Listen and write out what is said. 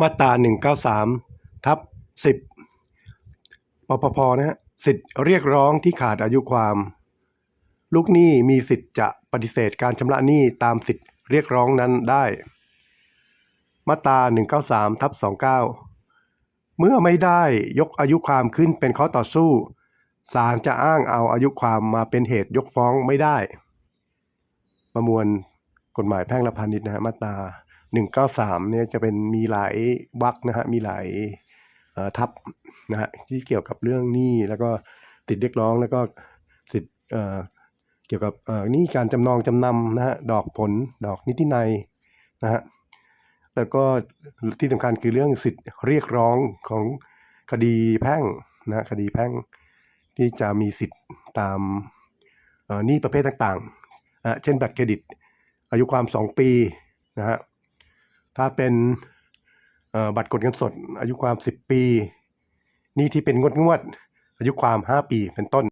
มาตรา193 ทับ 10ปปพนะฮะสิทธิ์เรียกร้องที่ขาดอายุความ ลูกหนี้มีสิทธิ์จะปฏิเสธการชำระหนี้ตามสิทธิ์เรียกร้องนั้นได้ มาตรา193ทับ29 เมื่อไม่ได้ยกอายุความขึ้นเป็นข้อต่อสู้ศาลจะอ้างเอาอายุความมาเป็นเหตุยกฟ้องไม่ได้ ประมวลกฎหมายแพ่งและพาณิชย์นะฮะมาตรา 193เนี่ยจะเป็นมีหลายวรรคนะฮะมีหลายทับนะฮะที่เกี่ยวกับเรื่องหนี้แล้วก็สิทธิเรียกร้องแล้วก็สิทธิเเกี่ยวกับหนี้การจำนองจำนำนะฮะดอกผลดอกนิตินัยนะฮะแล้วก็ที่สำคัญคือเรื่องสิทธิเรียกร้องของคดีแพ่งนะคดีแพ่งที่จะมีสิทธิ์ตามหนี้ประเภทต่างๆนะเช่นบัตรเครดิต อายุความ 2 ปีนะฮะ ถ้าเป็นบัตรกดเงินสด อายุความ 10 ปี นี่ที่เป็นงวดงวด อายุความ 5 ปีเป็นต้น